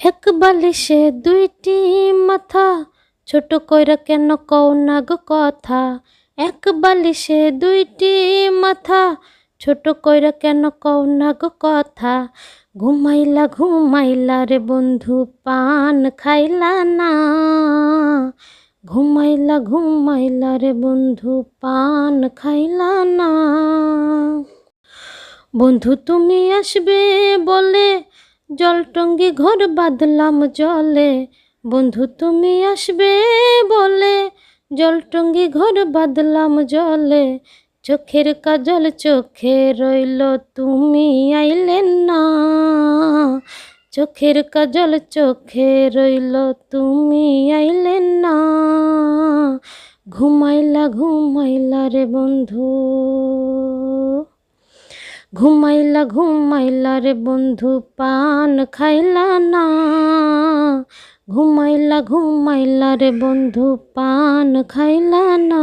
এক বালিশে দুইটি মাথা, ছোট কইরা কেন কও না গো কথা? এক বালিশে দুইটি মাথা, ছোট কইরা কেন কও না গো কথা? ঘুমাইলা ঘুমাইলা রে বন্ধু, পান খাইলা না? ঘুমাইলা ঘুমাইলা রে বন্ধু, পান খাইলা না? বন্ধু, তুমি আসবে বলে জল টঙ্গি ঘর বাঁধলাম জলে। বন্ধু, তুমি আসবে বলে। জল টঙ্গি ঘর বাঁধলাম জলে। চোখের কাজল চোখে রইল, তুমি আইলেন না। চোখের কাজল চোখে রইল, তুমি আইলেন না। ঘুমাইলা ঘুমাইলা রে বন্ধু। ঘুমাইলা ঘুমাইলা রে বন্ধু পান খাইলা না। ঘুমাইলা ঘুমাইলা রে বন্ধু পান খাইলা না।